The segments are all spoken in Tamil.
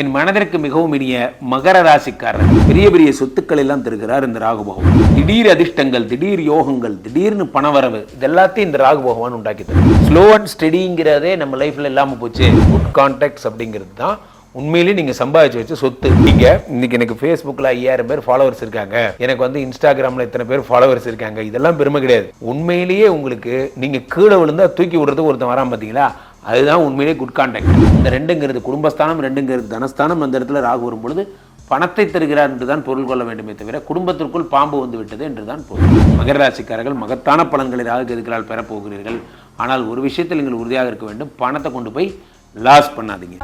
என் மனதிற்கு மிகவும் இனிய மகர ராசிக்காரர். பெரிய பெரிய சொத்துக்கள் எல்லாம் தருகிறார் இந்த ராகு பகவான். திடீர் அதிர்ஷ்டங்கள் திடீர் யோகங்கள் திடீர்னு பணவரவு இதெல்லாத்தையும் இந்த ராகு பகவான் உண்டாக்கி தரும் ஸ்லோ அண்ட் ஸ்டெடிங்கிறதே நம்ம லைஃப்ல இல்லாம போச்சு. குட் கான்டாக்ட்ஸ் அப்படிங்கிறது தான் உண்மையிலேயே நீங்கள் சம்பாதிச்சு வச்ச சொத்து. நீங்கள் இன்னைக்கு எனக்கு ஃபேஸ்புக்கில் ஐயாயிரம் பேர் ஃபாலோவர்ஸ் இருக்காங்க. எனக்கு வந்து இன்ஸ்டாகிராம்ல இத்தனை பேர் ஃபாலோவர்ஸ் இருக்காங்க. இதெல்லாம் பெருமை கிடையாது. உண்மையிலேயே உங்களுக்கு நீங்கள் கீழே விழுந்தா தூக்கி விடுறது ஒருத்தன் வராம பார்த்தீங்களா அதுதான் உண்மையிலே குட் கான்டாக்ட் இந்த ரெண்டுங்கிறது குடும்பஸ்தானம் ரெண்டுங்கிறது தனஸ்தானம். அந்த இடத்துல ராகு வரும்பொழுது பணத்தை தருகிறார் என்று தான் பொருள் கொள்ள வேண்டுமே தவிர குடும்பத்திற்குள் பாம்பு வந்து விட்டது என்று தான் பொருள். மகர ராசிக்காரர்கள் மகத்தான பலன்களை ராகு கெதுக்களால் பெறப் போகிறீர்கள் ஆனால் ஒரு விஷயத்தில் நீங்கள் உறுதியாக இருக்க வேண்டும். பணத்தை கொண்டு போய் லாஸ் பண்ணாதீங்க.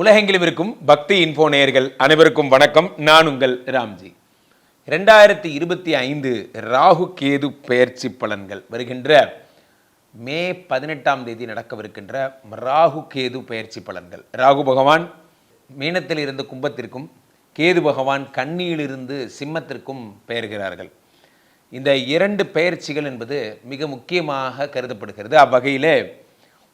உலகெங்கிலும் இருக்கும் பக்தி இன்போ நேயர்கள் அனைவருக்கும் வணக்கம். நான் உங்கள் ராம்ஜி. ரெண்டாயிரத்தி இருபத்தி ஐந்து ராகு கேது பெயர்ச்சி பலன்கள் வருகின்ற மே பதினெட்டாம் தேதி நடக்கவிருக்கின்ற ராகு கேது பெயர்ச்சி பலன்கள். ராகு பகவான் மீனத்தில் இருந்து கும்பத்திற்கும் கேது பகவான் கண்ணியிலிருந்து சிம்மத்திற்கும் பெயர்கிறார்கள். இந்த இரண்டு பெயர்ச்சிகள் என்பது மிக முக்கியமாக கருதப்படுகிறது. அவ்வகையிலே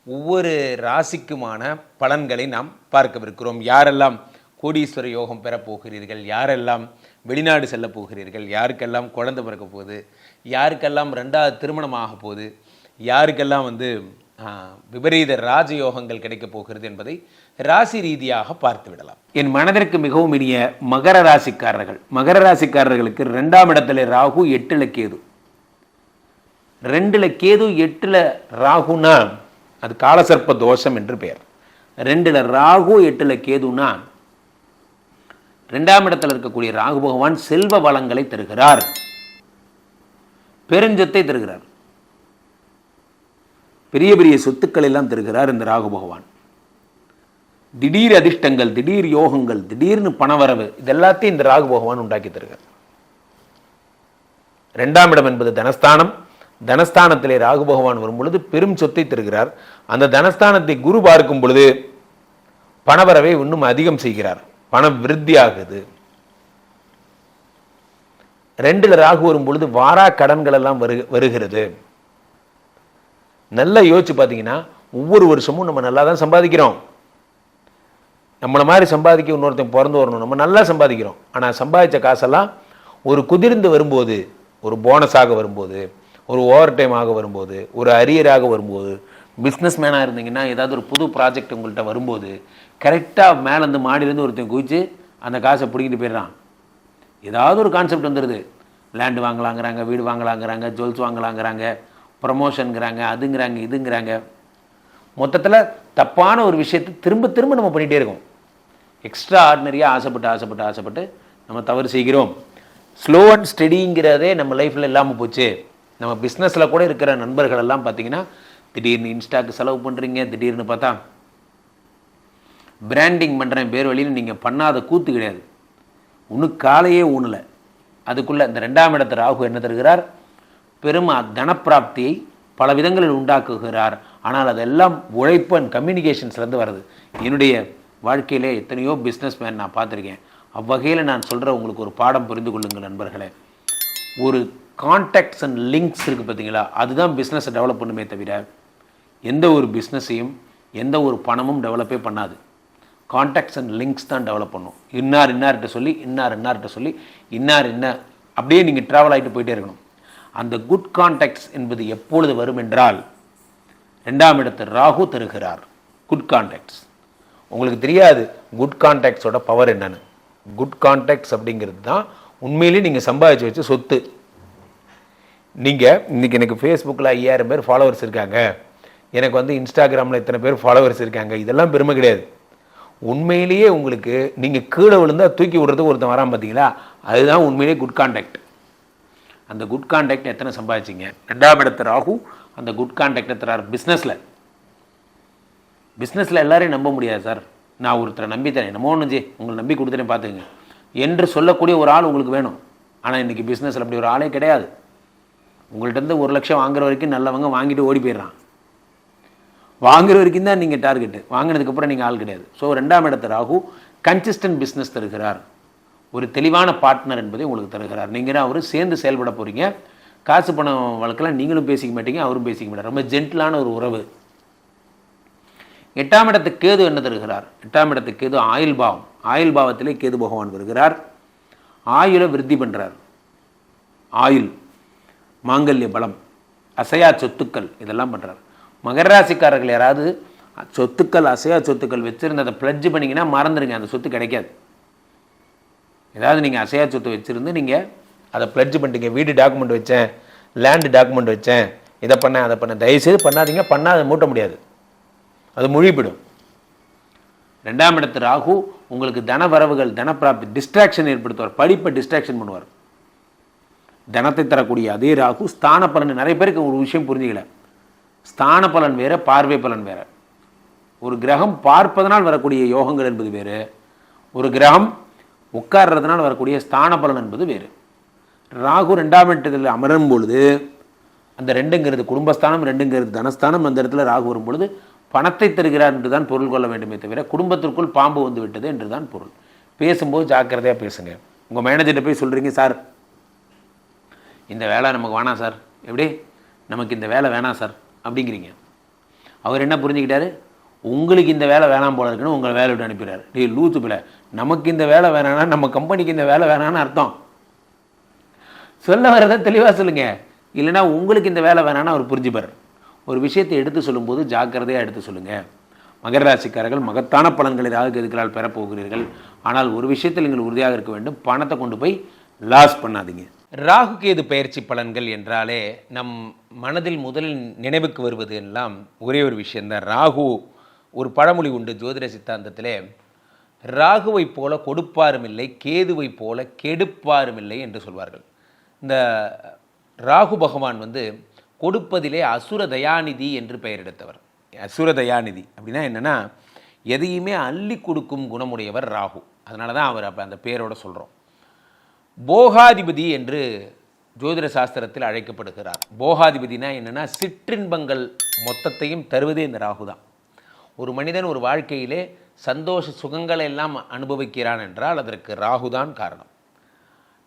ஒவ்வொரு ராசிக்குமான பலன்களை நாம் பார்க்கவிருக்கிறோம். யாரெல்லாம் கோடீஸ்வர யோகம் பெறப் போகிறீர்கள்? யாரெல்லாம் வெளிநாடு செல்லப் போகிறீர்கள்? யாருக்கெல்லாம் குழந்தை பிறக்க போகுது? யாருக்கெல்லாம் ரெண்டாவது திருமணம் ஆக போகுது? யாருக்கெல்லாம் வந்து விபரீத ராஜயோகங்கள் கிடைக்கப் போகிறது என்பதை ராசி ரீதியாக பார்த்து விடலாம். என் மனதிற்கு மிகவும் இனிய மகர ராசிக்காரர்கள். மகர ராசிக்காரர்களுக்கு ரெண்டாம் இடத்துல ராகு எட்டுல கேது. ரெண்டுல கேது எட்டுல ராகுனா அது காலசர்ப்ப தோஷம் என்று பெயர். ரெண்டில் ராகு எட்டுல கேதுனா. ரெண்டாம் இடத்தில் இருக்கக்கூடிய ராகு பகவான் செல்வ வளங்களை தருகிறார். பெருஞ்சத்தை தருகிறார். பெரிய பெரிய சொத்துக்கள் எல்லாம் தருகிறார் இந்த ராகு பகவான். திடீர் அதிர்ஷ்டங்கள் திடீர் யோகங்கள் திடீர்னு பணவரவு இது எல்லாத்தையும் இந்த ராகு பகவான் உண்டாக்கி தருகிறார். ரெண்டாம் இடம் என்பது தனஸ்தானம். தனஸ்தானத்திலே ராகு பகவான் வரும் பொழுது பெரும் சொத்தை தருகிறார். அந்த தனஸ்தானத்தை குரு பார்க்கும் பொழுது பணவரவை இன்னும் அதிகம் செய்கிறார். பணம் விருத்தி ஆகுது ரெண்டுல ராகு வரும் பொழுது வாரா கடன்கள் எல்லாம் வரு வருகிறது. நல்லா யோசிச்சு பார்த்தீங்கன்னா ஒவ்வொரு வருஷமும் நம்ம நல்லா தான் சம்பாதிக்கிறோம். நம்மளை மாதிரி சம்பாதிக்க இன்னொருத்தன் பிறந்து வரணும். நம்ம நல்லா சம்பாதிக்கிறோம். ஆனால் சம்பாதிச்ச காசெல்லாம் ஒரு குதிர்ந்து வரும்போது ஒரு போனஸாக வரும்போது ஒரு ஓவர் டைம் ஆக வரும்போது ஒரு அரியராக வரும்போது பிஸ்னஸ் மேனாக இருந்தீங்கன்னா ஏதாவது ஒரு புது ப்ராஜெக்ட் உங்கள்கிட்ட வரும்போது கரெக்டாக மேலேருந்து மாடியிலேருந்து ஒருத்தன் குதிச்சு அந்த காசை பிடிக்கிட்டு போயிடுறான். ஏதாவது ஒரு கான்செப்ட் வந்துடுது லேண்டு வாங்கலாங்கிறாங்க வீடு வாங்கலாங்கிறாங்க ஜுவல்ஸ் வாங்கலாங்கிறாங்க ப்ரமோஷனுங்கிறாங்க அதுங்கிறாங்க இதுங்கிறாங்க. மொத்தத்தில் தப்பான ஒரு விஷயத்தை திரும்ப திரும்ப நம்ம பண்ணிகிட்டே இருக்கோம். எக்ஸ்ட்ரா ஆர்டினரியாக ஆசைப்பட்டு ஆசைப்பட்டு ஆசைப்பட்டு நம்ம தவறு செய்கிறோம். ஸ்லோ அண்ட் ஸ்டெடிங்கிறதே நம்ம லைஃப்பில் இல்லாமல் போச்சு. நம்ம பிஸ்னஸில் கூட இருக்கிற நண்பர்களெல்லாம் பார்த்திங்கன்னா பார்த்தீங்கன்னா திடீர்னு இன்ஸ்டாக்கு செலவு பண்ணுறீங்க திடீர்னு பார்த்தா பிராண்டிங் பண்ணுறேன் பேர் வழியில் நீங்கள் பண்ணாத கூத்து கிடையாது. ஒன்றும் காலையே ஊனலை அதுக்குள்ளே இந்த ரெண்டாம் இடத்து ராகு என்ன தருகிறார்? பெரும் தனப்பிராப்தியை பல விதங்களில் உண்டாக்குகிறார். ஆனால் அதெல்லாம் உழைப்பு அண்ட் கம்யூனிகேஷன்ஸ்லேருந்து வருது. என்னுடைய வாழ்க்கையிலே எத்தனையோ பிஸ்னஸ் மேன் நான் பார்த்துருக்கேன். அவ்வகையில் நான் சொல்கிற உங்களுக்கு ஒரு பாடம் புரிந்து கொள்ளுங்கள் நண்பர்களே. ஒரு கான்டாக்ட்ஸ் அண்ட் லிங்க்ஸ் இருக்குது பார்த்தீங்களா? அதுதான் பிஸ்னஸை டெவலப் பண்ணுமே தவிர எந்த ஒரு பிஸ்னஸையும் எந்த ஒரு பணமும் டெவலப்பே பண்ணாது. கான்டாக்ட்ஸ் அண்ட் லிங்க்ஸ் தான் டெவலப் பண்ணும். இன்னார் இன்னார்கிட்ட சொல்லி இன்னார் இன்னார்கிட்ட சொல்லி இன்னார் என்ன அப்படியே நீங்கள் ட்ராவல் ஆகிட்டு போயிட்டே இருக்கணும். அந்த குட் கான்டாக்ட்ஸ் என்பது எப்பொழுது வரும் என்றால் ரெண்டாம் இடத்து ராகு தருகிறார். குட் கான்டாக்ட்ஸ் உங்களுக்கு தெரியாது குட் கான்டாக்ட்ஸோட பவர் என்னன்னு. குட் கான்டாக்ட்ஸ் அப்படிங்கிறது தான் உண்மையிலேயே நீங்கள் சம்பாதிச்சு வச்ச சொத்து. நீங்கள் இன்றைக்கி எனக்கு ஃபேஸ்புக்கில் ஐயாயிரம் பேர் ஃபாலோவர்ஸ் இருக்காங்க. எனக்கு வந்து இன்ஸ்டாகிராமில் இத்தனை பேர் ஃபாலோவர்ஸ் இருக்காங்க இதெல்லாம் பெருமை கிடையாது. உண்மையிலேயே உங்களுக்கு நீங்கள் கீழே விழுந்தா தூக்கி விடுறதுக்கு ஒருத்தன் வரான் பார்த்தீங்களா அதுதான் உண்மையிலேயே குட் கான்டாக்ட் அந்த குட் கான்டாக்ட் எத்தனை சம்பாதிச்சிங்க? ரெண்டாம் இடத்து ராகு அந்த குட் கான்டாக்டை தரார் பிஸ்னஸில் பிஸ்னஸில் எல்லாரையும் நம்ப முடியாது சார் நான் ஒருத்தரை நம்பி தரேன் என்னமோ ஒன்று உங்களை நம்பி கொடுத்துட்டேன் பார்த்துங்க என்று சொல்லக்கூடிய ஒரு ஆள் உங்களுக்கு வேணும். ஆனால் இன்றைக்கி பிஸ்னஸில் அப்படி ஒரு ஆளே கிடையாது. உங்கள்கிட்ட இருந்து ஒரு லட்சம் வாங்குற வரைக்கும் நல்லவங்க வாங்கிட்டு ஓடி போயிடுறான். வாங்குற வரைக்கும் தான் நீங்கள் டார்கெட்டு வாங்கினதுக்கப்புறம் நீங்கள் ஆள் கிடையாது. ஸோ ரெண்டாம் இடத்து ராகு கன்சிஸ்டன்ட் பிஸ்னஸ் தருகிறார். ஒரு தெளிவான பார்ட்னர் என்பதை உங்களுக்கு தருகிறார். நீங்கள் அவர் சேர்ந்து செயல்பட போகிறீங்க காசு பணம் வழக்கெல்லாம் நீங்களும் பேசிக்க மாட்டீங்க அவரும் பேசிக்க மாட்டார். ரொம்ப ஜென்டிலான ஒரு உறவு. எட்டாம் இடத்துக்கு கேது என்ன தருகிறார்? எட்டாம் இடத்துக்கு கேது ஆயுள் பாவம். ஆயுள் பாவத்திலே கேது பகவான் வருகிறார். ஆயுளை விருத்தி பண்ணுறார் ஆயுள் மாங்கல்ய பலம் அசையா சொத்துக்கள் இதெல்லாம் பண்ணுறார் மகர ராசிக்காரர்கள் யாராவது சொத்துக்கள் அசையா சொத்துக்கள் வச்சுருந்து அதை பிளட்ஜ் பண்ணிங்கன்னா மறந்துடுங்க அந்த சொத்து கிடைக்காது. ஏதாவது நீங்கள் அசையா சொத்து வச்சுருந்து நீங்கள் அதை பிளட்ஜ் பண்ணிட்டீங்க. வீடு டாக்குமெண்ட் வச்சேன் லேண்டு டாக்குமெண்ட் வச்சேன் இதை பண்ணேன் அதை பண்ணேன். தயவுசெய்து பண்ணாதீங்க. பண்ணால் அதை மூட்ட முடியாது. அது முழிப்பிடும். ரெண்டாம் இடத்து ராகு உங்களுக்கு தன வரவுகள் தனப்பிராப்தி டிஸ்ட்ராக்ஷன் ஏற்படுத்துவார். படிப்பை டிஸ்ட்ராக்ஷன் பண்ணுவார். தனத்தை தரக்கூடிய அதே ராகு ஸ்தான பலன் நிறைய பேருக்கு ஒரு விஷயம் புரிஞ்சுக்கல. ஸ்தான பலன் வேறு பார்வை பலன் வேறு. ஒரு கிரகம் பார்ப்பதனால் வரக்கூடிய யோகங்கள் என்பது வேறு. ஒரு கிரகம் உட்கார்றதுனால் வரக்கூடிய ஸ்தான பலன் என்பது வேறு. ராகு ரெண்டாம் இடத்தில் அமரும் பொழுது அந்த ரெண்டுங்கிறது குடும்பஸ்தானம் ரெண்டுங்கிறது தனஸ்தானம் அந்த இடத்துல ராகு வரும் பொழுது பணத்தை தருகிறார் என்று தான் பொருள் கொள்ள வேண்டுமே தவிர குடும்பத்திற்குள் பாம்பு வந்து விட்டது என்று தான் பொருள். பேசும்போது ஜாக்கிரதையாக பேசுங்க. உங்கள் மேனேஜர்கிட்ட போய் சொல்கிறீங்க சார் இந்த வேலை நமக்கு வேணாம் சார். எப்படி? நமக்கு இந்த வேலை வேணாம் சார். அப்படிங்கிறீங்க. அவர் என்ன புரிஞ்சுக்கிட்டாரு? உங்களுக்கு இந்த வேலை வேணாம் போல இருக்குன்னு உங்களை வேலை விட்டு அனுப்பிடுறாரு. டே லூத்து பிள்ளை நமக்கு இந்த வேலை வேணாம்னா நம்ம கம்பெனிக்கு இந்த வேலை வேணாம்னு அர்த்தம். சொல்ல வரதை தெளிவாக சொல்லுங்க. இல்லைன்னா உங்களுக்கு இந்த வேலை வேணாம்னு அவர் புரிஞ்சுப்பார். ஒரு விஷயத்தை எடுத்து சொல்லும்போது ஜாக்கிரதையாக எடுத்து சொல்லுங்கள் மகர ராசிக்காரர்கள் மகத்தான பலன்களை ராகு எதுக்களால் பெறப்போகிறீர்கள்? ஆனால் ஒரு விஷயத்தில் நீங்கள் உறுதியாக இருக்க வேண்டும். பணத்தை கொண்டு போய் லாஸ் பண்ணாதீங்க. ராகு கேது பயிற்சி பலன்கள் என்றாலே நம் மனதில் முதலில் நினைவுக்கு வருவது எல்லாம் ஒரே ஒரு விஷயந்தான் ராகு ஒரு பழமொழி உண்டு ஜோதிட சித்தாந்தத்திலே. ராகுவைப் போல கொடுப்பாரும் இல்லை கேதுவைப் போல கெடுப்பாரும் இல்லை என்று சொல்வார்கள். இந்த ராகு பகவான் வந்து கொடுப்பதிலே அசுர தயாநிதி என்று பெயர் எடுத்தவர். அசுர தயாநிதி அப்படின்னா என்னென்னா எதையுமே அள்ளி கொடுக்கும் குணமுடையவர் ராகு. அதனால தான் அவர் அப்போ அந்த பேரோடு சொல்கிறோம் போகாதிபதி என்று ஜோதிட சாஸ்திரத்தில் அழைக்கப்படுகிறார். போகாதிபதினா என்னென்னா சிற்றின்பங்கள் மொத்தத்தையும் தருவதே இந்த ராகு தான். ஒரு மனிதன் ஒரு வாழ்க்கையிலே சந்தோஷ சுகங்களை எல்லாம் அனுபவிக்கிறான் என்றால் அதற்கு ராகு தான் காரணம்.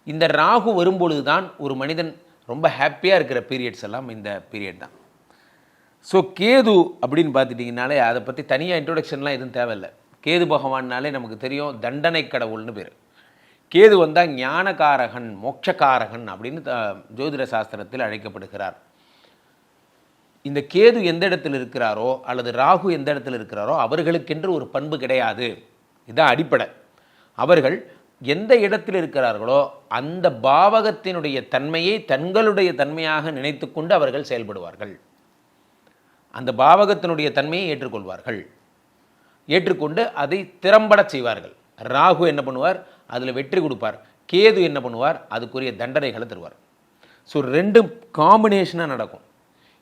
இந்த ராகு வரும்பொழுது தான் ஒரு மனிதன் ரொம்ப ஹாப்பியாக இருக்கிற பீரியட்ஸ் எல்லாம் இந்த பீரியட் தான். ஸோ கேது அப்படின்னு பார்த்துட்டிங்கனாலே அதை பற்றி தனியாக இன்ட்ரொடக்ஷன்லாம் எதுவும் தேவையில்லை. கேது பகவான்னாலே நமக்கு தெரியும் தண்டனை கடவுள்னு பேர். கேது வந்தால் ஞானகாரகன் மோட்சக்காரகன் அப்படின்னு ஜோதிட சாஸ்திரத்தில் அழைக்கப்படுகிறார். இந்த கேது எந்த இடத்தில் இருக்கிறாரோ அல்லது ராகு எந்த இடத்தில் இருக்கிறாரோ அவர்களுக்கென்று ஒரு பண்பு கிடையாது. இதுதான் அடிப்படை. அவர்கள் எந்த இடத்தில் இருக்கிறார்களோ அந்த பாவகத்தினுடைய தன்மையை தங்களுடைய தன்மையாக நினைத்துக்கொண்டு அவர்கள் செயல்படுவார்கள். அந்த பாவகத்தினுடைய தன்மையை ஏற்றுக்கொள்வார்கள். ஏற்றுக்கொண்டு அதை திறம்பட செய்வார்கள். ராகு என்ன பண்ணுவார்? அதில் வெற்றி கொடுப்பார். கேது என்ன பண்ணுவார்? அதுக்குரிய தண்டனைகளை தருவார். ஸோ ரெண்டும் காம்பினேஷனாக நடக்கும்.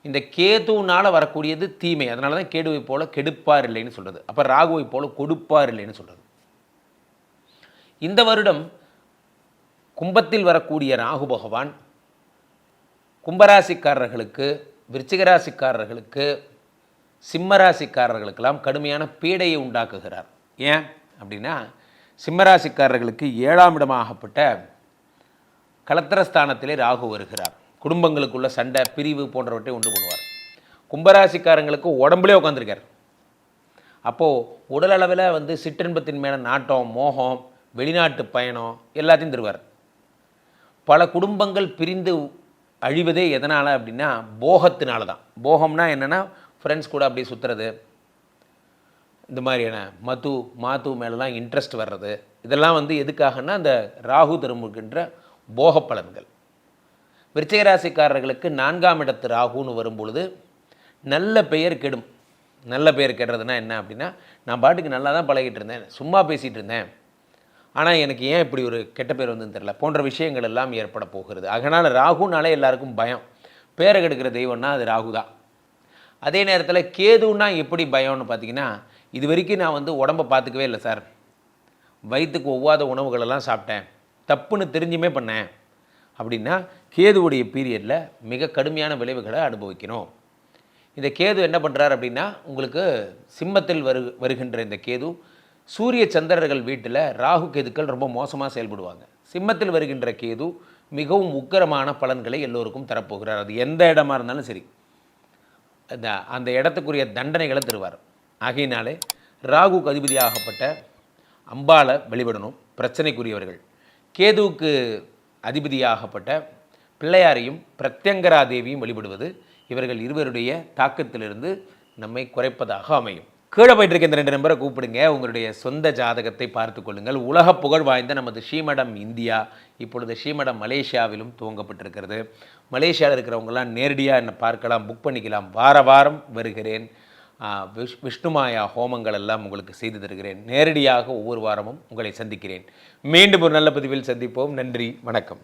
இந்த கேதுனால வரக்கூடியது தீமை. அதனால தான் கேடுவை போல கெடுப்பார் இல்லைன்னு சொல்றது. அப்போ ராகுவை போல கொடுப்பார் இல்லைன்னு சொல்றது. இந்த வருடம் கும்பத்தில் வரக்கூடிய ராகு பகவான் கும்பராசிக்காரர்களுக்கு விருச்சிகராசிக்காரர்களுக்கு சிம்மராசிக்காரர்களுக்கெல்லாம் கடுமையான பீடையை உண்டாக்குகிறார். ஏன் அப்படின்னா சிம்மராசிக்காரர்களுக்கு ஏழாம் இடமாகப்பட்ட கலத்திரஸ்தானத்திலே ராகு வருகிறார். குடும்பங்களுக்குள்ள சண்டை பிரிவு போன்றவற்றை உண்டு பண்ணுவார். கும்பராசிக்காரங்களுக்கு உடம்புலே உட்காந்துருக்கார் அப்போது உடல் அளவில் வந்து சிற்றின்பத்தின் மேலே நாட்டம் மோகம் வெளிநாட்டு பயணம் எல்லாத்தையும் தருவார். பல குடும்பங்கள் பிரிந்து அழிவதே எதனால் அப்படின்னா போகத்தினால தான் போகம்னா என்னென்னா ஃப்ரெண்ட்ஸ் கூட அப்படியே சுற்றுறது இந்த மாதிரியான மது மாத்து மேலெலாம் இன்ட்ரெஸ்ட் வர்றது. இதெல்லாம் வந்து எதுக்காகனா அந்த ராகு திரும்புகின்ற போக பலன்கள். விருச்சிகராசிக்காரர்களுக்கு நான்காம் இடத்து ராகுன்னு வரும்பொழுது நல்ல பெயர் கெடும். நல்ல பெயர் கெடுறதுனா என்ன அப்படின்னா நான் பாட்டுக்கு நல்லா தான் பழகிட்டு இருந்தேன் சும்மா பேசிகிட்டு இருந்தேன். ஆனால் எனக்கு ஏன் இப்படி ஒரு கெட்ட பேர் வந்துன்னு தெரில போன்ற விஷயங்கள் எல்லாம் ஏற்பட போகிறது. அதனால் ராகுனாலே எல்லாருக்கும் பயம். பேரை கெடுக்கிற தெய்வம்னா அது ராகு தான் அதே நேரத்தில் கேதுன்னா எப்படி பயம்னு பார்த்திங்கன்னா இது வரைக்கும் நான் வந்து உடம்பை பார்த்துக்கவே இல்லை சார். வயிற்றுக்கு ஒவ்வாத உணவுகளெல்லாம் சாப்பிட்டேன். தப்புன்னு தெரிஞ்சுமே பண்ணேன். அப்படின்னா கேதுவுடைய பீரியடில் மிக கடுமையான விளைவுகளை அனுபவிக்கணும். இந்த கேது என்ன பண்ணுறார் அப்படின்னா உங்களுக்கு சிம்மத்தில் வரு வருகின்ற இந்த கேது சூரிய சந்திரர்கள் வீட்டில் ராகு கேதுக்கள் ரொம்ப மோசமாக செயல்படுவாங்க. சிம்மத்தில் வருகின்ற கேது மிகவும் உக்கரமான பலன்களை எல்லோருக்கும் தரப்போகிறார். அது எந்த இடமா இருந்தாலும் சரி. அந்த அந்த இடத்துக்குரிய தண்டனைகளை தருவார். ஆகையினாலே ராகுக்கு அதிபதியாகப்பட்ட அம்பாளை வழிபடணும் பிரச்சனைக்குரியவர்கள். கேதுவுக்கு அதிபதியாகப்பட்ட பிள்ளையாரையும் பிரத்யங்கரா தேவியும் வழிபடுவது இவர்கள் இருவருடைய தாக்கத்திலிருந்து நம்மை குறைப்பதாக அமையும். கீழே போயிட்டு இருக்க இந்த ரெண்டு நம்பரை கூப்பிடுங்க. உங்களுடைய சொந்த ஜாதகத்தை பார்த்து கொள்ளுங்கள். உலக புகழ் வாய்ந்த நமது ஸ்ரீமடம் இந்தியா இப்பொழுது ஸ்ரீமடம் மலேசியாவிலும் துவங்கப்பட்டிருக்கிறது. மலேசியாவில் இருக்கிறவங்களாம் நேரடியாக என்னை பார்க்கலாம் புக் பண்ணிக்கலாம். வார வாரம் வருகிறேன். விஷ் விஷ்ணுமாயா ஹோமங்கள் எல்லாம் உங்களுக்கு செய்து தருகிறேன். நேரடியாக ஒவ்வொரு வாரமும் உங்களை சந்திக்கிறேன். மீண்டும் ஒரு நல்ல பதிவில் சந்திப்போம். நன்றி. வணக்கம்.